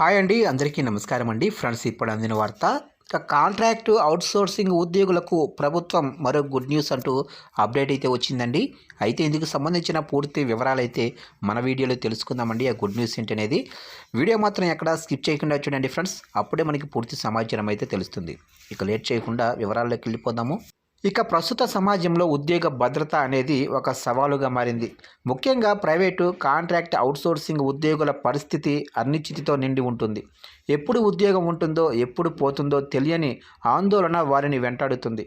Hi అండి అందరికీ నమస్కారం అండి. ఫ్రెండ్స్ ఇప్పుడు అందిన వార్త. కాంట్రాక్టు అవుట్సోర్సింగ్ ఉద్యోగులకు ప్రభుత్వం మరో గుడ్ న్యూస్ అంటూ అప్డేట్ అయితే వచ్చిందండి. అయితే ఇందుకు సంబంధించిన పూర్తి వివరాలు అయితే మన వీడియోలో తెలుసుకుందామండి. ఆ గుడ్ న్యూస్ ఏంటనేది. వీడియో మాత్రం ఎక్కడ స్కిప్ చేయకుండా చూడండి ఫ్రెండ్స్. అప్పుడే మనకి పూర్తి సమాచారం అయితే తెలుస్తుంది. ఇక లేట్ చేయకుండా వివరాల్లోకి వెళ్ళిపోదాము. ఇక ప్రస్తుత సమాజంలో ఉద్యోగ భద్రత అనేది ఒక సవాలుగా మారింది. ముఖ్యంగా ప్రైవేటు కాంట్రాక్ట్ అవుట్సోర్సింగ్ ఉద్యోగుల పరిస్థితి అనిశ్చితితో నిండి ఉంటుంది. ఎప్పుడు ఉద్యోగం ఉంటుందో ఎప్పుడు పోతుందో తెలియని ఆందోళన వారిని వెంటాడుతుంది.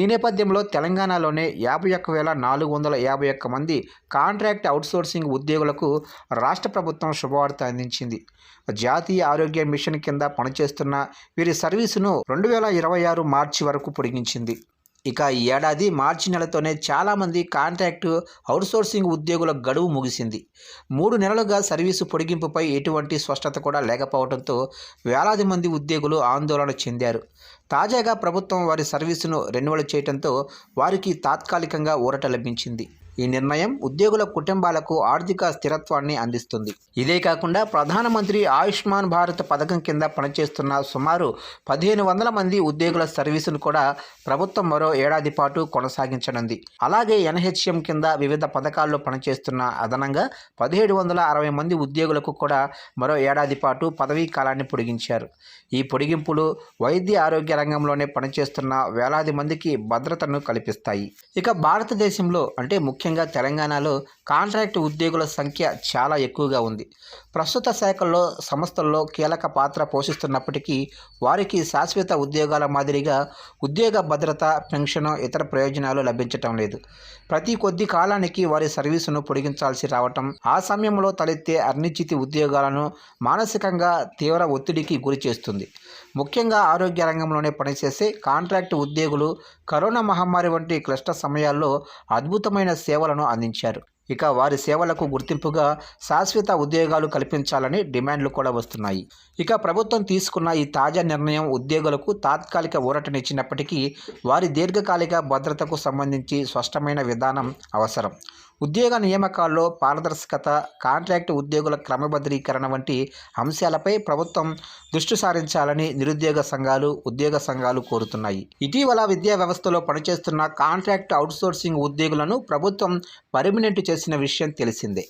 ఈ నేపథ్యంలో తెలంగాణలోనే యాభై ఒక్క వేల నాలుగు వందల యాభై ఒక్క మంది కాంట్రాక్ట్ అవుట్సోర్సింగ్ ఉద్యోగులకు రాష్ట్ర ప్రభుత్వం శుభవార్త అందించింది. జాతీయ ఆరోగ్య మిషన్ కింద పనిచేస్తున్న వీరి సర్వీసును రెండు వేల ఇరవై ఆరు మార్చి వరకు పొడిగించింది. ఇక ఈ ఏడాది మార్చి నెలతోనే చాలామంది కాంట్రాక్టు అవుట్సోర్సింగ్ ఉద్యోగుల గడువు ముగిసింది. మూడు నెలలుగా సర్వీసు పొడిగింపుపై ఎటువంటి స్పష్టత కూడా లేకపోవడంతో వేలాది మంది ఉద్యోగులు ఆందోళన చెందారు. తాజాగా ప్రభుత్వం వారి సర్వీసును రెన్యువల్ చేయడంతో వారికి తాత్కాలికంగా ఊరట లభించింది. ఈ నిర్ణయం ఉద్యోగుల కుటుంబాలకు ఆర్థిక స్థిరత్వాన్ని అందిస్తుంది. ఇదే కాకుండా ప్రధానమంత్రి ఆయుష్మాన్ భారత్ పథకం కింద పనిచేస్తున్న సుమారు పదిహేను వందల మంది ఉద్యోగుల సర్వీసును కూడా ప్రభుత్వం మరో ఏడాది పాటు కొనసాగించనుంది. అలాగే ఎన్హెచ్ఎం కింద వివిధ పథకాల్లో పనిచేస్తున్న అదనంగా పదిహేడు వందల అరవై మంది ఉద్యోగులకు కూడా మరో ఏడాది పాటు పదవీ కాలాన్ని పొడిగించారు. ఈ పొడిగింపులు వైద్య ఆరోగ్య రంగంలోనే పనిచేస్తున్న వేలాది మందికి భద్రతను కల్పిస్తాయి. ఇక భారతదేశంలో అంటే ముఖ్యంగా తెలంగాణలో కాంట్రాక్ట్ ఉద్యోగుల సంఖ్య చాలా ఎక్కువగా ఉంది. ప్రస్తుత శాఖల్లో సంస్థల్లో కీలక పాత్ర పోషిస్తున్నప్పటికీ వారికి శాశ్వత ఉద్యోగాల మాదిరిగా ఉద్యోగ భద్రత పెన్షన్ ఇతర ప్రయోజనాలు లభించటం లేదు. ప్రతి కొద్ది కాలానికి వారి సర్వీసును పొడిగించాల్సి రావటం ఆ సమయంలో తలెత్తే అనిశ్చితి ఉద్యోగాలను మానసికంగా తీవ్ర ఒత్తిడికి గురి చేస్తుంది. ముఖ్యంగా ఆరోగ్య రంగంలోనే పనిచేసే కాంట్రాక్ట్ ఉద్యోగులు కరోనా మహమ్మారి వంటి క్లిష్ట సమయాల్లో అద్భుతమైన సేవలను అందించారు. ఇక వారి సేవలకు గుర్తింపుగా శాశ్వత ఉద్యోగాలు కల్పించాలని డిమాండ్లు కూడా వస్తున్నాయి. ఇక ప్రభుత్వం తీసుకున్న ఈ తాజా నిర్ణయం ఉద్యోగులకు తాత్కాలిక ఊరటనిచ్చినప్పటికీ వారి దీర్ఘకాలిక భద్రతకు సంబంధించి స్పష్టమైన విధానం అవసరం. ఉద్యోగ నియామకాల్లో పారదర్శకత కాంట్రాక్ట్ ఉద్యోగుల క్రమబద్ధీకరణ వంటి అంశాలపై ప్రభుత్వం దృష్టి సారించాలని నిరుద్యోగ సంఘాలు ఉద్యోగ సంఘాలు కోరుతున్నాయి. ఇటీవల విద్యా వ్యవస్థలో పనిచేస్తున్న కాంట్రాక్ట్ అవుట్సోర్సింగ్ ఉద్యోగులను ప్రభుత్వం పర్మినెంట్ చేసిన విషయం తెలిసిందే.